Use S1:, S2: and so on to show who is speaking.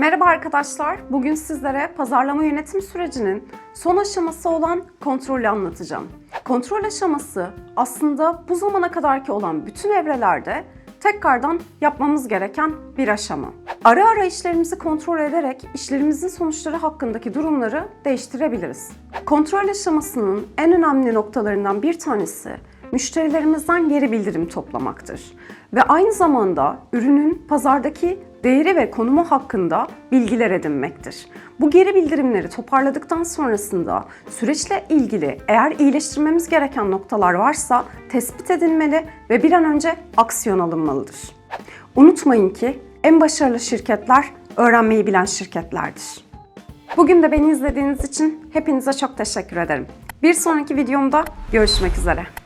S1: Merhaba arkadaşlar. Bugün sizlere pazarlama yönetim sürecinin son aşaması olan kontrolü anlatacağım. Kontrol aşaması aslında bu zamana kadarki olan bütün evrelerde tekrardan yapmamız gereken bir aşama. Ara ara işlerimizi kontrol ederek işlerimizin sonuçları hakkındaki durumları değiştirebiliriz. Kontrol aşamasının en önemli noktalarından bir tanesi müşterilerimizden geri bildirim toplamaktır. Ve aynı zamanda ürünün pazardaki değeri ve konumu hakkında bilgiler edinmektir. Bu geri bildirimleri toparladıktan sonrasında süreçle ilgili eğer iyileştirmemiz gereken noktalar varsa tespit edilmeli ve bir an önce aksiyon alınmalıdır. Unutmayın ki en başarılı şirketler öğrenmeyi bilen şirketlerdir. Bugün de beni izlediğiniz için hepinize çok teşekkür ederim. Bir sonraki videomda görüşmek üzere.